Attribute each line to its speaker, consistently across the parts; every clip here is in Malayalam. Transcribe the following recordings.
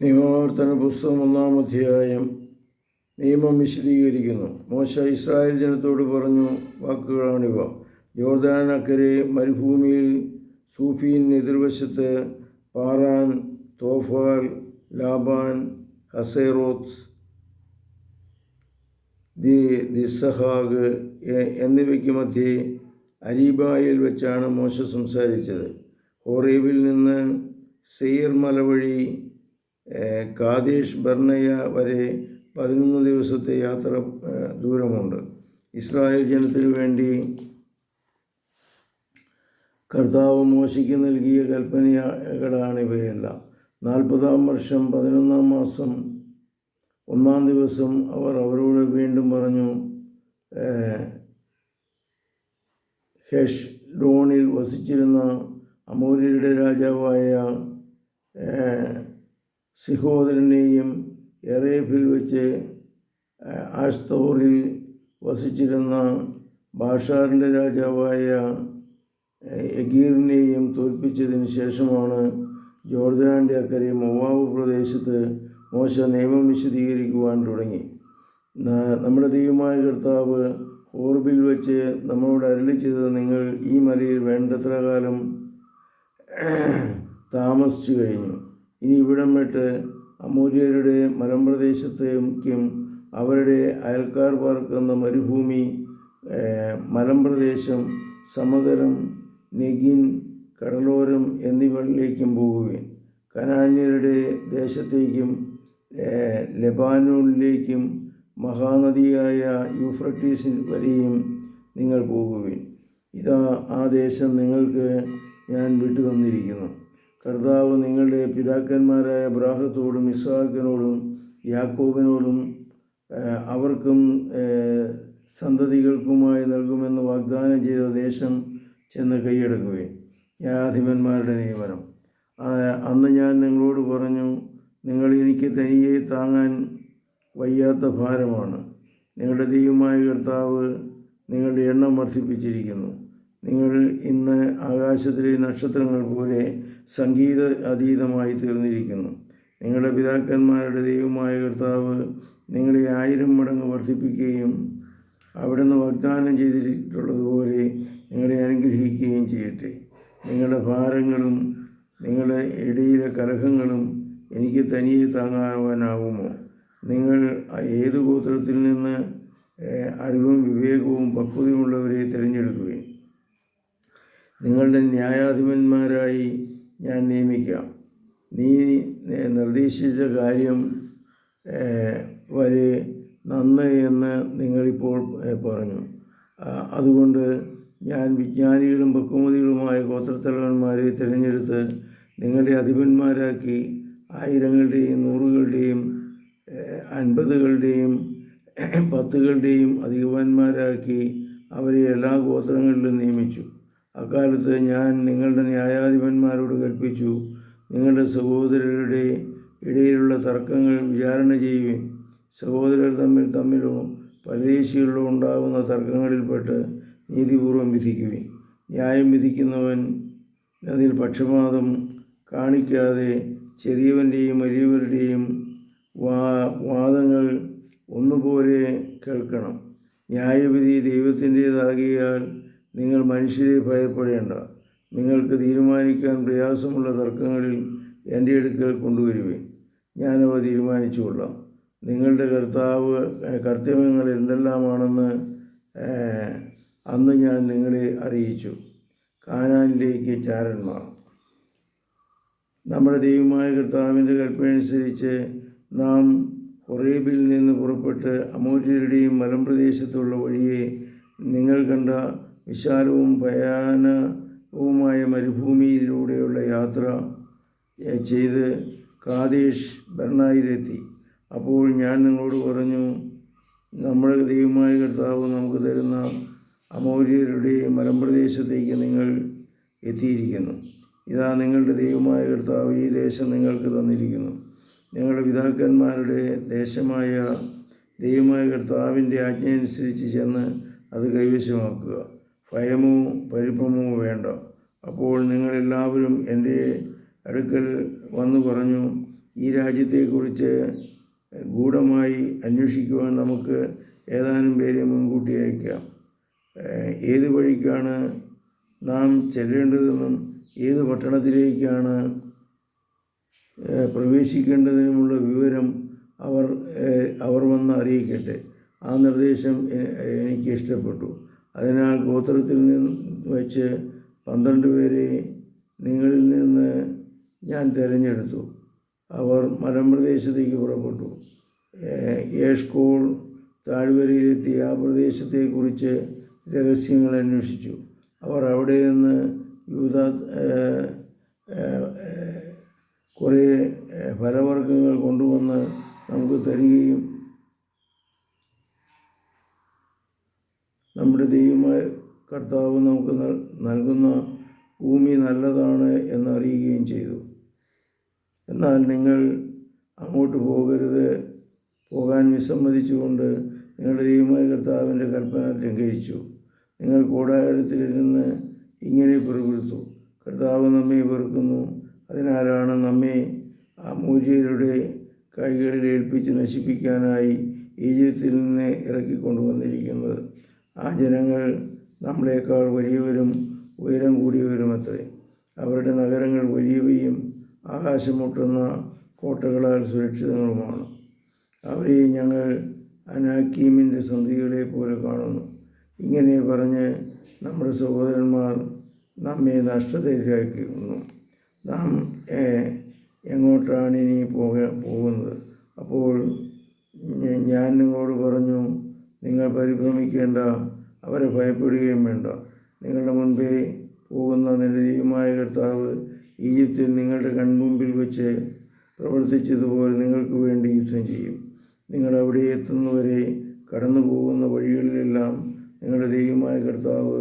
Speaker 1: നിയമാവർത്തന പുസ്തകം ഒന്നാം അധ്യായം നിയമം വിശദീകരിക്കുന്നു. മോശ ഇസ്രായേൽ ജനത്തോട് പറഞ്ഞു വാക്കുകളാണിവ. ജോർദാൻ അക്കരെ മരുഭൂമിയിൽ സൂഫീൻ എതിർവശത്ത് പാറാൻ തോഫാൽ ലാബാൻ ഹസേറോത്ത് ദി ദിസഹാഗ് എന്നിവയ്ക്ക് മധ്യേ അരീബായിൽ വെച്ചാണ് മോശ സംസാരിച്ചത്. ഹോറേബിൽ നിന്ന് സെയർ മല കാദേശ് ബർണയ വരെ പതിനൊന്ന് ദിവസത്തെ യാത്ര ദൂരമുണ്ട്. ഇസ്രായേൽ ജനത്തിനു വേണ്ടി കർത്താവ് മോശയ്ക്ക് നൽകിയ കൽപ്പനകളാണ് ഇവയെല്ലാം. നാൽപ്പതാം വർഷം പതിനൊന്നാം മാസം ഒന്നാം ദിവസം അവർ അവരോട് വീണ്ടും പറഞ്ഞു ഹെഷ് ഡോണിൽ വസിച്ചിരുന്ന അമൂര്യരുടെ രാജാവായ സിഹോദരനെയും എറേഫിൽ വെച്ച് ആഷ്തോറിൽ വസിച്ചിരുന്ന ബാഷാറിന്റെ രാജാവായ എഗീറിനെയും തോൽപ്പിച്ചതിന് ശേഷമാണ് ജോർദാന്റെ അക്കരെ മൊവാബ് പ്രദേശത്ത് മോശ നിയമം വിശദീകരിക്കുവാൻ തുടങ്ങി. നമ്മുടെ ദൈവമായ കർത്താവ് ഓർബിൽ വെച്ച് നമ്മളോട് അരളി ചെയ്തത് നിങ്ങൾ ഈ മലയിൽ വേണ്ടത്ര കാലം താമസിച്ചു കഴിഞ്ഞു. ഇനി ഇവിടം വിട്ട് അമൂര്യരുടെ മലമ്പ്രദേശത്തേക്കും അവരുടെ അയൽക്കാർ പാർക്കുന്ന മരുഭൂമി മലമ്പ്രദേശം സമതലം നെഗിൻ കടലോരം എന്നിവയിലേക്കും പോകുകയും കനാന്യരുടെ ദേശത്തേക്കും ഏഹ്, മഹാനദിയായ യൂഫ്രട്ടീസിൽ വരെയും നിങ്ങൾ പോകുവിൻ. ഇതാ ആ ദേശം നിങ്ങൾക്ക് ഞാൻ വിട്ടു തന്നിരിക്കുന്നു കർത്താവ് നിങ്ങളുടെ പിതാക്കന്മാരായ അബ്രാഹത്തോടും ഇസ്ഹാക്കിനോടും യാക്കോബിനോടും അവർക്കും സന്തതികൾക്കുമായി നൽകുമെന്ന് വാഗ്ദാനം ചെയ്ത ദേശം ചെന്ന് കൈയെടുക്കുകയും ന്യായാധിപന്മാരുടെ നിയമനം. അന്ന് ഞാൻ നിങ്ങളോട് പറഞ്ഞു നിങ്ങൾ എനിക്ക് തനിയെ താങ്ങാൻ വയ്യാത്ത ഭാരമാണ്. നിങ്ങളുടെ ദൈവമായ കർത്താവ് നിങ്ങളുടെ എണ്ണം വർദ്ധിപ്പിച്ചിരിക്കുന്നു. നിങ്ങൾ ഇന്ന് ആകാശത്തിലെ നക്ഷത്രങ്ങൾ പോലെ സംഗീത അതീതമായി തീർന്നിരിക്കുന്നു. നിങ്ങളുടെ പിതാക്കന്മാരുടെ ദൈവമായ കർത്താവ് നിങ്ങളെ ആയിരം മടങ്ങ് വർദ്ധിപ്പിക്കുകയും അവിടുന്ന് വാഗ്ദാനം ചെയ്തിട്ടുള്ളതുപോലെ നിങ്ങളെ അനുഗ്രഹിക്കുകയും ചെയ്യട്ടെ. നിങ്ങളുടെ ഭാരങ്ങളും നിങ്ങളുടെ ഇടയിലെ കലഹങ്ങളും എനിക്ക് തനിയെ താങ്ങാവാനാവുമോ നിങ്ങൾ ഏത് ഗോത്രത്തിൽ നിന്ന് അറിവും വിവേകവും പക്വതയുമുള്ളവരെ തിരഞ്ഞെടുക്കുകയും നിങ്ങളുടെ ന്യായാധിപന്മാരായി ഞാൻ നിയമിക്കാം. നീ നിർദ്ദേശിച്ച കാര്യം വരെ നന്ന് എന്ന് നിങ്ങളിപ്പോൾ പറഞ്ഞു. അതുകൊണ്ട് ഞാൻ വിജ്ഞാനികളും ബഹുമതികളുമായ ഗോത്രത്തലവന്മാരെ തിരഞ്ഞെടുത്ത് നിങ്ങളുടെ അധിപന്മാരാക്കി ആയിരങ്ങളുടെയും നൂറുകളുടെയും അൻപതുകളുടെയും പത്തുകളുടെയും അധികവാന്മാരാക്കി അവരെ എല്ലാ ഗോത്രങ്ങളിലും നിയമിച്ചു. അക്കാലത്ത് ഞാൻ നിങ്ങളുടെ ന്യായാധിപന്മാരോട് കൽപ്പിച്ചു നിങ്ങളുടെ സഹോദരരുടെ ഇടയിലുള്ള തർക്കങ്ങൾ വിചാരണ ചെയ്യുകയും സഹോദരർ തമ്മിൽ തമ്മിലോ പരദേശികളിലോ ഉണ്ടാകുന്ന തർക്കങ്ങളിൽപ്പെട്ട് നീതിപൂർവം വിധിക്കുവിൻ. ന്യായം വിധിക്കുന്നവൻ അതിൽ പക്ഷപാതം കാണിക്കാതെ ചെറിയവന്റെയും വലിയവരുടെയും വാ വാദങ്ങൾ ഒന്നുപോലെ കേൾക്കണം. ന്യായവിധി ദൈവത്തിന്റേതാകിയാൽ നിങ്ങൾ മനുഷ്യരെ ഭയപ്പെടേണ്ട. നിങ്ങൾക്ക് തീരുമാനിക്കാൻ പ്രയാസമുള്ള തർക്കങ്ങളിൽ എന്റെ അടുക്കൽ കൊണ്ടുവരുവേൻ. ഞാനവ തീരുമാനിച്ചു കൊള്ളാം നിങ്ങളുടെ കർത്താവ് കർത്തവ്യങ്ങൾ എന്തെല്ലാമാണെന്ന് അന്ന് ഞാൻ നിങ്ങളെ അറിയിച്ചു. കാനാനിലേക്ക് ചാരന്മാർ. നമ്മുടെ ദൈവമായ കർത്താവിന്റെ കൽപ്പനയനുസരിച്ച് നാം ഹൊറേബിൽ നിന്ന് പുറപ്പെട്ട് അമൂര്യരുടെയും മലമ്പ്രദേശത്തുള്ള വഴിയെ നിങ്ങൾ കണ്ട വിശാലവും ഭയാനവുമായ മരുഭൂമിയിലൂടെയുള്ള യാത്ര ചെയ്ത് കാതേഷ് ബർണായിലെത്തി അപ്പോൾ ഞാൻ നിങ്ങളോട് പറഞ്ഞു നമ്മുടെ ദൈവമായ കർത്താവ് നമുക്ക് തരുന്ന അമൗര്യരുടെ മലമ്പ്രദേശത്തേക്ക് നിങ്ങൾ എത്തിയിരിക്കുന്നു. ഇതാ നിങ്ങളുടെ ദൈവമായ കർത്താവ് ഈ ദേശം നിങ്ങൾക്ക് തന്നിരിക്കുന്നു. നിങ്ങളുടെ പിതാക്കന്മാരുടെ ദേശമായ ദൈവമായ കർത്താവിന്റെ ആജ്ഞയനുസരിച്ച് ചെന്ന് അത് കൈവശമാക്കുക. ഭയമോ പരിഭ്രമോ വേണ്ട. അപ്പോൾ നിങ്ങളെല്ലാവരും എന്റെ അടുക്കൽ വന്നു പറഞ്ഞു ഈ രാജ്യത്തെക്കുറിച്ച് ഗൂഢമായി അന്വേഷിക്കുവാൻ നമുക്ക് ഏതാനും പേരെ മുൻകൂട്ടി അയക്കാം. ഏത് വഴിക്കാണ് നാം ചെല്ലേണ്ടതെന്നും ഏത് പട്ടണത്തിലേക്കാണ് പ്രവേശിക്കേണ്ടതിനുമുള്ള വിവരം അവർ അവർ വന്ന് അറിയിക്കട്ടെ. ആ നിർദ്ദേശം എനിക്ക് ഇഷ്ടപ്പെട്ടു. അതിനാൽ ഗോത്രത്തിൽ നിന്ന് വെച്ച് പന്ത്രണ്ട് പേരെ നിങ്ങളിൽ നിന്ന് ഞാൻ തിരഞ്ഞെടുത്തു. അവർ മലമ്പ്രദേശത്തേക്ക് പുറപ്പെട്ടു. യേഷ്കോൾ താഴ്വരയിലെത്തി ആ പ്രദേശത്തെക്കുറിച്ച് രഹസ്യങ്ങൾ അന്വേഷിച്ചു. അവർ അവിടെ നിന്ന് യൂത കുറേ ഫലവർഗങ്ങൾ കൊണ്ടുവന്ന് നമുക്ക് തരികയും നമ്മുടെ ദൈവമായ കർത്താവ് നമുക്ക് നൽകുന്ന ഭൂമി നല്ലതാണ് എന്ന് അറിയുകയും ചെയ്തു. എന്നാൽ നിങ്ങൾ അങ്ങോട്ട് പോകരുത്. പോകാൻ വിസമ്മതിച്ചുകൊണ്ട് നിങ്ങളുടെ ദൈവമായ കർത്താവിന്റെ കൽപ്പന ലംഘിച്ചു. നിങ്ങൾ കൂടാരത്തിലിരുന്ന് ഇങ്ങനെ പിറുപിറുത്തു. കർത്താവ് നമ്മെ വെറുക്കുന്നു. അതിനാലാണ് നമ്മെ ആ മൂര്യരുടെ കൈകളിൽ ഏൽപ്പിച്ച് നശിപ്പിക്കാനായി ഈജിപ്തിൽ നിന്ന് ഇറക്കിക്കൊണ്ടുവന്നിരിക്കുന്നത്. ആ ജനങ്ങൾ നമ്മളെക്കാൾ വലിയവരും ഉയരം കൂടിയവരുമത്രേ അവരുടെ നഗരങ്ങൾ വലിയവയും ആകാശമൂട്ടുന്ന കോട്ടകളാൽ സുരക്ഷിതങ്ങളുമാണ്. അവരെ ഞങ്ങൾ അനാക്കീമിന്റെ സന്ധികളെ പോലെ കാണുന്നു. ഇങ്ങനെ പറഞ്ഞ് നമ്മുടെ സഹോദരന്മാർ നമ്മെ നഷ്ടതയിലാക്കുന്നു നാം എങ്ങോട്ടാണ് ഇനി പോക പോകുന്നത്? അപ്പോൾ ഞാൻ നിങ്ങളോട് പറഞ്ഞു നിങ്ങൾ പരിഭ്രമിക്കേണ്ട അവരെ ഭയപ്പെടുകയും വേണ്ട. നിങ്ങളുടെ മുൻപേ പോകുന്ന നിരതീയമായ കർത്താവ് ഈജിപ്തിൽ നിങ്ങളുടെ കൺമുമ്പിൽ വെച്ച് പ്രവർത്തിച്ചതുപോലെ നിങ്ങൾക്ക് വേണ്ടി യുദ്ധം ചെയ്യും. നിങ്ങൾ അവിടെ എത്തുന്നവരെ കടന്നു പോകുന്ന വഴികളിലെല്ലാം നിങ്ങളുടെ ദൈവമായ കർത്താവ്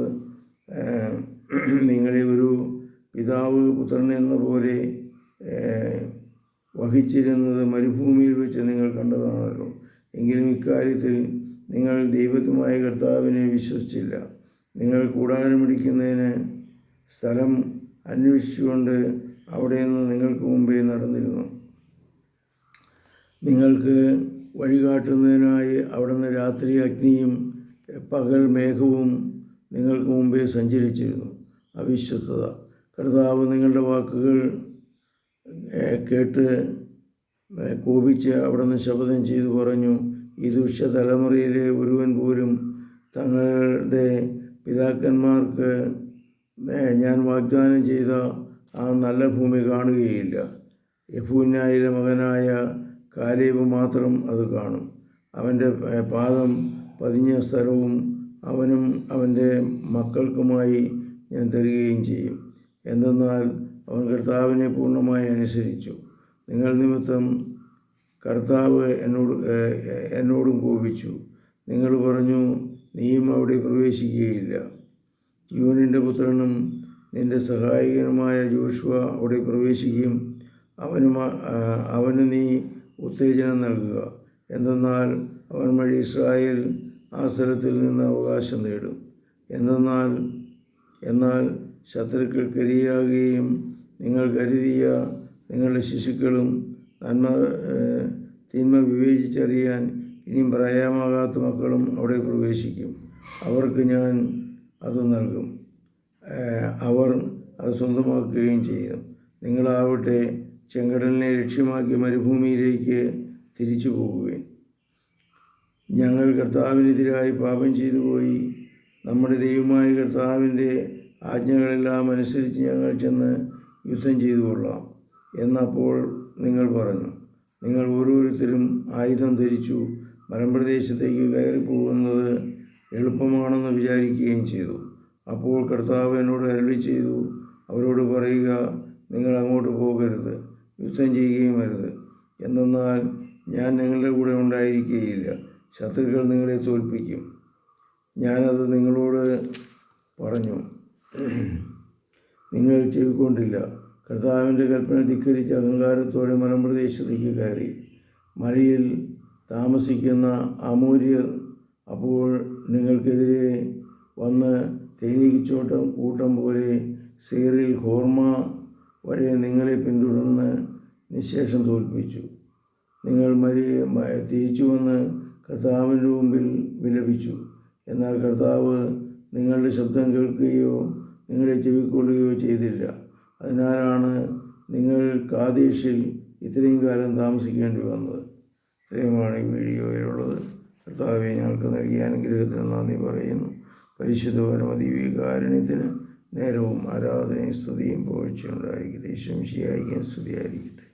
Speaker 1: നിങ്ങളെ ഒരു പിതാവ് പുത്രൻ എന്ന പോലെ വഹിച്ചിരുന്നത് മരുഭൂമിയിൽ വെച്ച് നിങ്ങൾ കണ്ടതാണല്ലോ. എങ്കിലും ഇക്കാര്യത്തിൽ നിങ്ങൾ ദൈവത്തുമായ കർത്താവിനെ വിശ്വസിച്ചില്ല. നിങ്ങൾ കൂടാരമിടിക്കുന്നതിന് സ്ഥലം അന്വേഷിച്ചുകൊണ്ട് അവിടെ നിന്ന് നിങ്ങൾക്ക് മുമ്പേ നടന്നിരുന്നു. നിങ്ങൾക്ക് വഴികാട്ടുന്നതിനായി അവിടുന്ന് രാത്രി അഗ്നിയും പകൽ മേഘവും നിങ്ങൾക്ക് മുമ്പേ സഞ്ചരിച്ചിരുന്നു. അവിശ്വസ്തത. കർത്താവ് നിങ്ങളുടെ വാക്കുകൾ കേട്ട് കോപിച്ച് അവിടുന്ന് ശപഥം ചെയ്തു പറഞ്ഞു. ഈ ദുഷ്ട തലമുറയിലെ ഒരുവൻ പോലും തങ്ങളുടെ പിതാക്കന്മാർക്ക് ഞാൻ വാഗ്ദാനം ചെയ്ത ആ നല്ല ഭൂമി കാണുകയില്ല. യഫൂന്നായിലെ മകനായ കാലേബ് മാത്രം അത് കാണും. അവന്റെ പാദം പതിഞ്ഞ സ്ഥലവും അവനും അവന്റെ മക്കൾക്കുമായി ഞാൻ തരികയും ചെയ്യും. എന്തെന്നാൽ അവൻ കർത്താവിനെ പൂർണമായി അനുസരിച്ചു. നിങ്ങൾ നിമിത്തം കർത്താവ് എന്നോട് എന്നോടും കോപിച്ചു. നിങ്ങൾ പറഞ്ഞു നീയും അവിടെ പ്രവേശിക്കുകയില്ല. യൂനിന്റെ പുത്രനും നിന്റെ സഹായകനുമായ ജോഷുവ അവിടെ പ്രവേശിക്കും. അവന് അവന് നീ ഉത്തേജനം നൽകുക. എന്തെന്നാൽ അവൻ വഴി ഇസ്രായേൽ ആ സ്ഥലത്തിൽ നിന്ന് അവകാശം നേടും. എന്തെന്നാൽ എന്നാൽ ശത്രുക്കൾ കരിയാകുകയും നിങ്ങൾ കരുതിയ നിങ്ങളുടെ ശിശുക്കളും നന്മ തിന്മ വിവേചിച്ചറിയാൻ ഇനിയും പറയാമാകാത്ത മക്കളും അവിടെ പ്രവേശിക്കും. അവർക്ക് ഞാൻ അത് നൽകും. അവർ അത് സ്വന്തമാക്കുകയും ചെയ്യും. നിങ്ങളാവട്ടെ ചെങ്കടലിനെ ലക്ഷ്യമാക്കി മരുഭൂമിയിലേക്ക് തിരിച്ചു പോകുകയും ഞങ്ങൾ കർത്താവിനെതിരായി പാപം ചെയ്തു പോയി. നമ്മുടെ ദൈവമായ കർത്താവിന്റെ ആജ്ഞകളെല്ലാം അനുസരിച്ച് ഞങ്ങൾ ചെന്ന് യുദ്ധം ചെയ്തു കൊള്ളാം എന്നപ്പോൾ നിങ്ങൾ പറഞ്ഞു. നിങ്ങൾ ഓരോരുത്തരും ആയുധം ധരിച്ചു മലമ്പ്രദേശത്തേക്ക് കയറി പോകുന്നത് എളുപ്പമാണെന്ന് വിചാരിക്കുകയും ചെയ്തു. അപ്പോൾ കർത്താവ് എന്നോട് അരളി ചെയ്തു. അവരോട് പറയുക നിങ്ങൾ അങ്ങോട്ട് പോകരുത് യുദ്ധം ചെയ്യുകയും വരുത് എന്തെന്നാൽ ഞാൻ നിങ്ങളുടെ കൂടെ ഉണ്ടായിരിക്കുകയില്ല. ശത്രുക്കൾ നിങ്ങളെ തോൽപ്പിക്കും. ഞാനത് നിങ്ങളോട് പറഞ്ഞു. നിങ്ങൾ ചെവിക്കൊണ്ടില്ല. കർത്താവിന്റെ കൽപ്പന ധിക്കരിച്ച് അഹങ്കാരത്തോടെ മലമ്പ്രദേശത്തേക്ക് കയറി. മലയിൽ താമസിക്കുന്ന അമൂര്യർ അപ്പോൾ നിങ്ങൾക്കെതിരെ വന്ന് തേനീച്ചോട്ടം കൂട്ടം പോലെ സീറിൽ ഹോർമ വരെ നിങ്ങളെ പിന്തുടർന്ന് നിശേഷം തോൽപ്പിച്ചു. നിങ്ങൾ മരിയെ തിരിച്ചു വന്ന് കർത്താവിന്റെ മുമ്പിൽ വിലപിച്ചു. എന്നാൽ കർത്താവ് നിങ്ങളുടെ ശബ്ദം കേൾക്കുകയോ നിങ്ങളെ ചെവിക്കൊള്ളുകയോ ചെയ്തില്ല. അതിനാലാണ് നിങ്ങൾ കാദീഷിൽ ഇത്രയും കാലം താമസിക്കേണ്ടി വന്നത്. ഇത്രയുമാണ് ഈ വീഡിയോയിലുള്ളത്. കർത്താവെ ഞങ്ങൾക്ക് നൽകിയ അനുഗ്രഹത്തിന് നന്ദി പറയുന്നു. പരിശുദ്ധ പരമദീവികാരുണ്യത്തിന് നേരവും ആരാധനയും സ്തുതിയും പോഴ്ചയുണ്ടായിരിക്കട്ടെ ശംശിയായിരിക്കും സ്തുതിയായിരിക്കട്ടെ.